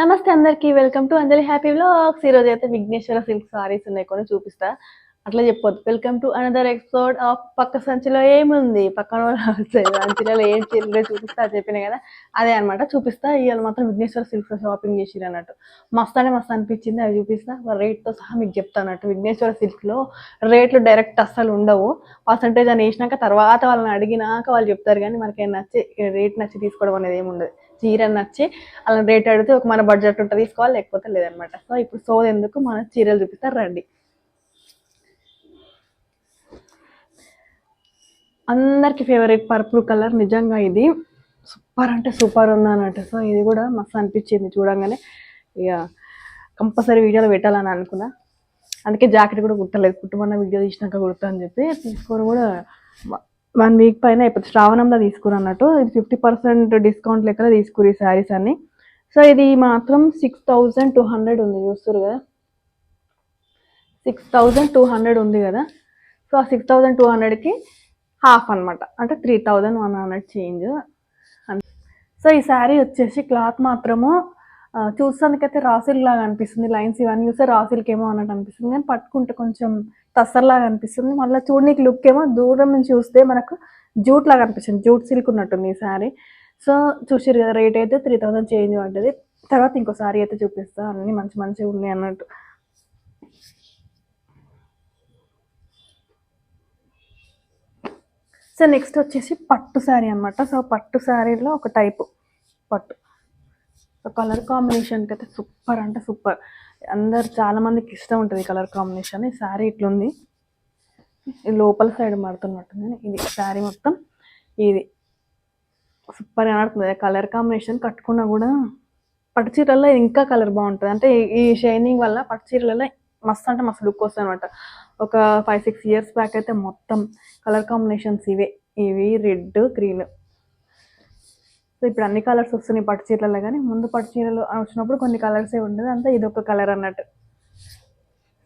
నమస్తే అందరికి welcome to Anjali happy vlogs. ఈ రోజు అయితే విఘ్నేశ్వర సిల్క్ సారీస్ ఉన్నాయి కొన్ని చూపిస్తా. అట్లా చెప్పొద్దు. Welcome to another episode of పక్క సంచిలో ఏముంది? పక్కన సంచిలో ఏం చీరలు చూపిస్తా అది చెప్పిన కదా అదే అన్నమాట. చూపిస్తా. ఇవాళ మాత్రం విఘ్నేశ్వర సిల్క్స్ షాపింగ్ చేసిరు అన్నట్టు. మస్తు అంటే మస్తు అనిపించింది అవి చూపిస్తా. రేట్తో సహా మీకు చెప్తా అన్నట్టు. విఘ్నేశ్వర సిల్క్లో రేట్లు డైరెక్ట్ అస్సలు ఉండవు. పర్సంటేజ్ అని వేసినాక తర్వాత వాళ్ళని అడిగినాక వాళ్ళు చెప్తారు కానీ మనకి నచ్చి రేట్ నచ్చి తీసుకోవడం అనేది ఏమి ఉండదు చీర నచ్చి అలా రేట్ అడిగితే ఒక మన బడ్జెట్ ఉంటుంది తీసుకోవాలి లేకపోతే లేదనమాట. సో ఇప్పుడు సో ఎందుకు? మన చీరలు చూపిస్తారు రండి. అందరికి ఫేవరెట్ పర్పుల్ కలర్ నిజంగా ఇది సూపర్ అంటే సూపర్ ఉంది అన్నట్టు సో ఇది కూడా మస్తు అనిపించింది చూడంగానే. ఇక కంపల్సరీ వీడియోలో పెట్టాలని అనుకున్నా. అందుకే జాకెట్ కూడా కుట్టలేదు. కుట్టమన్న వీడియో తీసినాక కుడతా అని చెప్పి తీసుకొని కూడా వన్ వీక్ పైన ఇప్పుడు శ్రావణంలో తీసుకుని అన్నట్టు. ఇది ఫిఫ్టీ పర్సెంట్ డిస్కౌంట్ లెక్క తీసుకురు ఈ శారీస్ అన్ని. సో ఇది మాత్రం సిక్స్ థౌజండ్ టూ హండ్రెడ్ ఉంది. చూస్తారు కదా? సిక్స్ థౌజండ్ టూ హండ్రెడ్ ఉంది కదా? సో ఆ సిక్స్ థౌజండ్ టూ హండ్రెడ్కి హాఫ్ అన్నమాట. అంటే three thousand one hundred change. So ఈ శారీ వచ్చేసి క్లాత్ మాత్రము ఆ, చూస్తానికైతే రాసిల్ లాగా అనిపిస్తుంది. లైన్స్ ఇవన్నీ చూస్తే రాసిల్కి ఏమో అన్నట్టు అనిపిస్తుంది. కానీ పట్టుకుంటే కొంచెం టస్సర్ అనిపిస్తుంది. మళ్ళీ చూడనీకి లుక్ ఏమో దూరం నుంచి చూస్తే మనకు జూట్ లాగా అనిపిస్తుంది. జూట్ సిల్క్ ఉన్నట్టుంది ఈ శారీ సో చూసారు కదా రేట్ అయితే త్రీ థౌసండ్ చేంజ్ పడ్డది. తర్వాత ఇంకో శారీ అయితే చూపిస్తా. అన్నీ మంచి మంచిగా ఉన్నాయి అన్నట్టు. సో నెక్స్ట్ వచ్చేసి పట్టు శారీ అన్నమాట. సో పట్టు శారీలో ఒక టైపు పట్టు. కలర్ కాంబినేషన్కి అయితే సూపర్ అంటే సూపర్ అందరు చాలా మందికి ఇష్టం ఉంటుంది కలర్ కాంబినేషన్. ఈ శారీ ఇట్లుంది. ఇది లోపల సైడ్ మడుతున్నట్టుంది ఇది శారీ మొత్తం ఇది. సూపర్ కనబడుతుంది కలర్ కాంబినేషన్ కట్టుకున్నా కూడా పట్టు చీరల్లో ఇంకా కలర్ బాగుంటుంది. అంటే ఈ- ఈ షైనింగ్ వల్ల పట్టు చీరలలో మస్తు అంటే మస్తు లుక్ వస్తుంది అనమాట ఒక ఫైవ్ సిక్స్ ఇయర్స్ బ్యాక్ అయితే మొత్తం కలర్ కాంబినేషన్స్ ఇవే. ఇవి రెడ్ గ్రీన్. సో ఇప్పుడు అన్ని కలర్స్ వస్తున్నాయి పట్టు చీరలలో కానీ ముందు పట్టు చీరలు వచ్చినప్పుడు కొన్ని కలర్సే ఉండదు. అంతా ఇది ఒక కలర్ అన్నట్టు.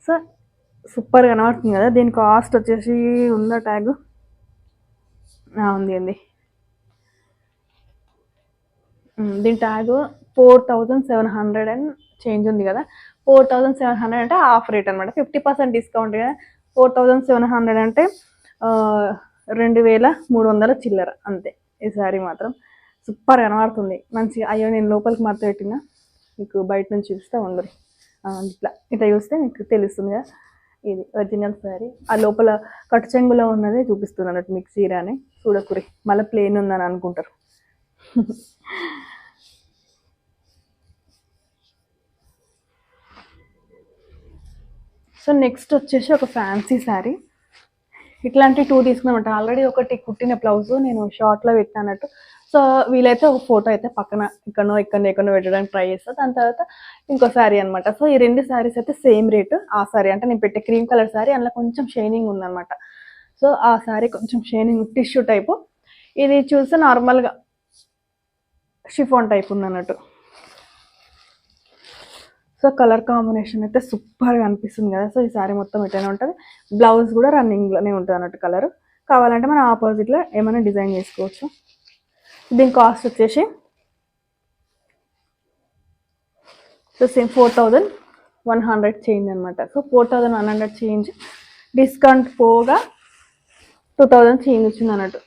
సో సూపర్ కనబడుతుంది కదా. దీని కాస్ట్ వచ్చేసి ఉందా ట్యాగ్ ఉంది అండి దీని tag four thousand seven hundred and change ఉంది కదా. ఫోర్ థౌజండ్ సెవెన్ హండ్రెడ్ అంటే హాఫ్ రేట్ అనమాట ఫిఫ్టీ పర్సెంట్ డిస్కౌంట్ కదా. ఫోర్ థౌజండ్ సెవెన్ హండ్రెడ్ అంటే రెండు వేల మూడు వందల చిల్లర అంతే. ఈ శారీ మాత్రం. సూపర్ కనబడుతుంది. మంచిగా అయ్యో నేను లోపలికి మడత పెట్టిన మీకు బయట నుంచి చూస్తే ఉండరు ఇట్లా ఇట్లా చూస్తే మీకు తెలుస్తుంది కదా ఇది ఒరిజినల్ శారీ ఆ లోపల కట్టు చెంగులో ఉన్నదే చూపిస్తుంది అన్నట్టు మీకు చీర అని చూడకురి మళ్ళీ ప్లేన్ ఉందని అనుకుంటారు. సో నెక్స్ట్ వచ్చేసి ఒక ఫ్యాన్సీ శారీ ఇట్లాంటి టూ తీసుకున్నామంట ఆల్రెడీ ఒకటి కుట్టిన బ్లౌజ్ నేను షార్ట్లో పెట్టినట్టు సో వీలైతే ఒక ఫోటో అయితే పక్కన ఇక్కడనో ఇక్కడ ఎక్కడో పెట్టడానికి ట్రై చేస్తా. దాని తర్వాత ఇంకో శారీ అనమాట సో ఈ రెండు శారీస్ అయితే సేమ్ రేటు ఆ శారీ. అంటే నేను పెట్టే క్రీమ్ కలర్ శారీ అందులో కొంచెం షైనింగ్ ఉందన్నమాట. సో ఆ శారీ కొంచెం షైనింగ్ టిష్యూ టైపు. ఇది చూస్తే నార్మల్గా షిఫాన్ టైప్ ఉంది అన్నట్టు సో కలర్ కాంబినేషన్ అయితే సూపర్గా అనిపిస్తుంది కదా. సో ఈ శారీ మొత్తం ఎట్లనే ఉంటుంది. బ్లౌజ్ కూడా రన్నింగ్లోనే ఉంటుంది అన్నట్టు కలర్. కావాలంటే మనం ఆపోజిట్లో ఏమైనా డిజైన్ చేసుకోవచ్చు. దీని కాస్ట్ వచ్చేసి so same four thousand one hundred change అనమాట so four thousand one hundred change discount పోగా టూ థౌజండ్ చేంజ్ వచ్చింది అన్నట్టు.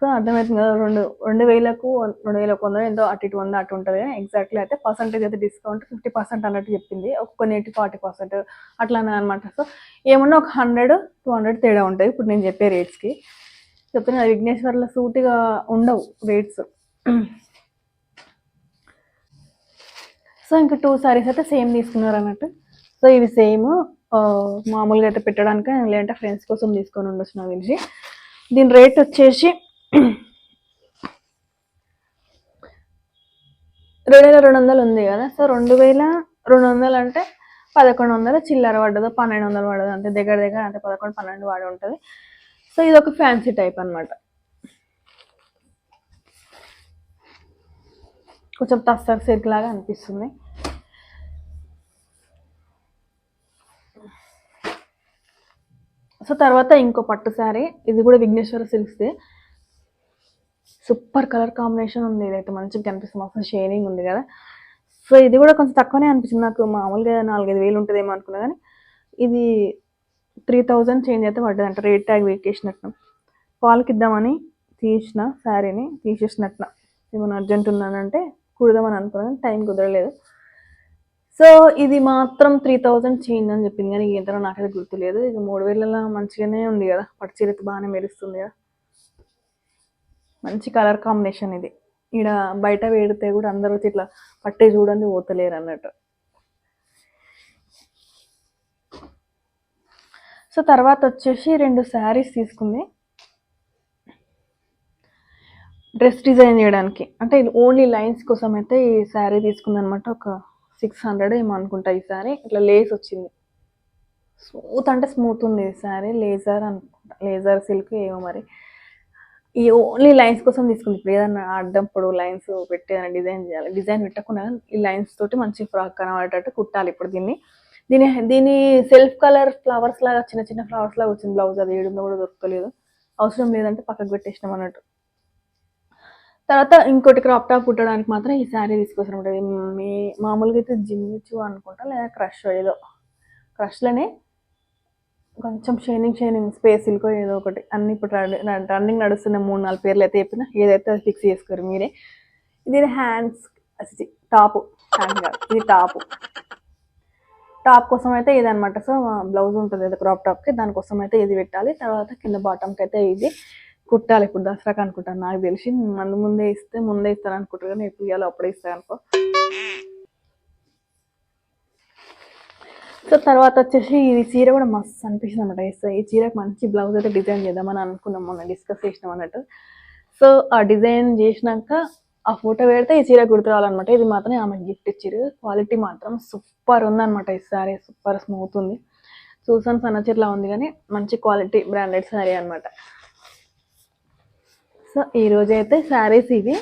సో అర్థమవుతుంది కదా రెండు రెండు వేలకు రెండు వేలకు కొందరు ఎంతో అటు ఇటు వంద అటు ఉంటుంది కానీ ఎగ్జాక్ట్లీ అయితే పర్సంటేజ్ అయితే డిస్కౌంట్ ఫిఫ్టీ పర్సెంట్ అన్నట్టు చెప్పింది. ఒక కొన్నిటి ఫార్టీ పర్సెంట్ అట్లా అనమాట సో ఏమన్నా ఒక హండ్రెడ్ టూ హండ్రెడ్ తేడా ఉంటుంది. ఇప్పుడు నేను చెప్పే రేట్స్కి చెప్తున్నా విఘ్నేశ్వర్లో సూటిగా ఉండవు రేట్స్ సో ఇంకా టూ సారీస్ అయితే సేమ్ తీసుకున్నారు అన్నట్టు. సో ఇవి సేమ్ మామూలుగా అయితే పెట్టడానికి లేదంటే ఫ్రెండ్స్ కోసం తీసుకొని ఉండొచ్చు నాకు తెలిసి దీని రేట్ వచ్చేసి రెండు వేల రెండు వందలు ఉంది కదా సో రెండు వేల రెండు వందలు అంటే పదకొండు వందలు చిల్లర పడ్డదు పన్నెండు వందలు పడ్డదు అంతే దగ్గర దగ్గర అంటే పదకొండు పన్నెండు వాడి ఉంటుంది. సో ఇది ఒక ఫ్యాన్సీ టైప్ అన్నమాట. కొంచెం తస్తర్ సిల్క్ లాగా అనిపిస్తుంది. సో తర్వాత ఇంకో పట్టు శారీ ఇది కూడా విఘ్నేశ్వర సిల్క్స్దే. సూపర్ కలర్ కాంబినేషన్ ఉంది ఇదైతే మంచిగా కనిపిస్తుంది. అసలు షేడింగ్ ఉంది కదా. సో ఇది కూడా కొంచెం తక్కువనే అనిపించింది నాకు మామూలుగా నాలుగైదు వేలు ఉంటుందేమో అనుకున్నా కానీ ఇది త్రీ థౌజండ్ చేంజ్ అయితే పడ్డది అంట రేట్ ట్యాగ్ వేకేసినట్టు. వాళ్ళకి ఇద్దామని తీసిన శారీని తీసేసినట్న ఏమైనా అర్జెంట్ ఉన్నానంటే కుడదామని అనుకున్నాను టైం కుదరలేదు. సో ఇది మాత్రం త్రీ థౌజండ్ చేంజ్ అని చెప్పింది కానీ ఏంటో నాకైతే గుర్తులేదు. ఇక మూడు వేలలో మంచిగానే ఉంది కదా పట్టు చీర బాగానే మెరుస్తుంది కదా. మంచి కలర్ కాంబినేషన్ ఇది. ఈడ బయట వేడితే కూడా అందరూ వచ్చి ఇట్లా పట్టే చూడండి పోతలేరు అన్నట్టు. సో తర్వాత వచ్చేసి రెండు శారీస్ తీసుకుంది. డ్రెస్ డిజైన్ చేయడానికి. అంటే ఇది ఓన్లీ లైన్స్ కోసం అయితే ఈ శారీ తీసుకుందనమాట. ఒక సిక్స్ హండ్రెడ్ ఏమో అనుకుంటా ఈ శారీ. ఇట్లా లేస్ వచ్చింది. స్మూత్ అంటే స్మూత్ ఉంది ఈ శారీ. లేజర్ అనుకుంటా. లేజర్ సిల్క్ ఏమో మరి. ఈ ఓన్లీ లైన్స్ కోసం తీసుకుంది. ఇప్పుడు ఏదన్నా అడ్డం పొడవు లైన్స్ పెట్టి ఏదైనా డిజైన్ చేయాలి. డిజైన్ పెట్టకుండా ఈ లైన్స్ తోటి మంచి ఫ్రాక్ కనబడేటట్టు కుట్టాలి ఇప్పుడు దీన్ని. దీని దీని సెల్ఫ్ కలర్ ఫ్లవర్స్ లాగా చిన్న చిన్న ఫ్లవర్స్ లాగా వచ్చింది బ్లౌజ్ అది. ఏడుందో కూడా దొరకలేదు. అవసరం లేదంటే పక్కకు పెట్టేసినాం అన్నట్టు. తర్వాత ఇంకోటి క్రాప్ టాప్ కుట్టడానికి మాత్రం ఈ శారీ తీసుకొచ్చిన ఉంటుంది మీ మామూలుగా అయితే జిమ్మిచ్చు అనుకుంటా లేదా క్రష్ ఏదో క్రష్లోనే కొంచెం షైనింగ్ షైనింగ్ స్పేస్ సిల్కో ఏదో ఒకటి. అన్ని ఇప్పుడు రన్నింగ్ నడుస్తున్న మూడు నాలుగు పేర్లు అయితే చెప్పిన ఏదైతే అది ఫిక్స్ చేసుకోరు మీరే. ఇది హ్యాండ్స్ టాప్ హ్యాండ్ కాదు ఇది టాప్ టాప్ కోసం అయితే ఇది అనమాట సో బ్లౌజ్ ఉంటుంది కదా క్రాప్ టాప్కి దానికోసం అయితే ఇది పెట్టాలి. తర్వాత కింద బాటమ్కి అయితే ఇది కుట్టాలి. ఇప్పుడు దసరాకి అనుకుంటాను. నాకు తెలిసి మందు ముందే ఇస్తే ముందే ఇస్తాను అనుకుంటారు కానీ ఎప్పుడు ఇవ్వాలో అప్పుడే ఇస్తాను అనుకో సో తర్వాత వచ్చేసి ఈ చీర కూడా మస్తు అనిపించింది అనమాట సో ఈ చీరకు మంచి బ్లౌజ్ అయితే డిజైన్ చేద్దామని అనుకున్నాం మొన్న డిస్కస్ చేసినాం అన్నట్టు. సో ఆ డిజైన్ చేసినాక ఆ ఫోటో పెడితే ఈ చీర కుడుతురావాలన్నమాట ఇది మాత్రం ఆమె గిఫ్ట్ ఇచ్చారు క్వాలిటీ మాత్రం సూపర్ ఉందన్నమాట ఈ సారీ సూపర్ స్మూత్ ఉంది. చూసాను సన్నచీరలా ఉంది కానీ మంచి క్వాలిటీ బ్రాండెడ్ శారీ అనమాట సో ఈ అయితే శారీస్ ఇవి.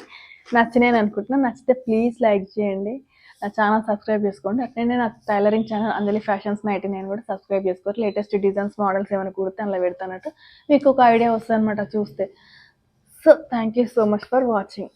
నచ్చినాయని అనుకుంటున్నాను నచ్చితే ప్లీజ్ లైక్ చేయండి. నా ఛానల్ సబ్స్క్రైబ్ చేసుకోండి. అట్లనే నా టైలరింగ్ ఛానల్ అంజలి ఫ్యాషన్స్ నైట్ నేను కూడా సబ్స్క్రైబ్ చేసుకోరు లేటెస్ట్ డిజైన్స్ మోడల్స్ ఏమైనా కుడితే అందులో పెడతానట్టు. మీకు ఒక ఐడియా వస్తుంది అనమాట చూస్తే. So thank you so much for watching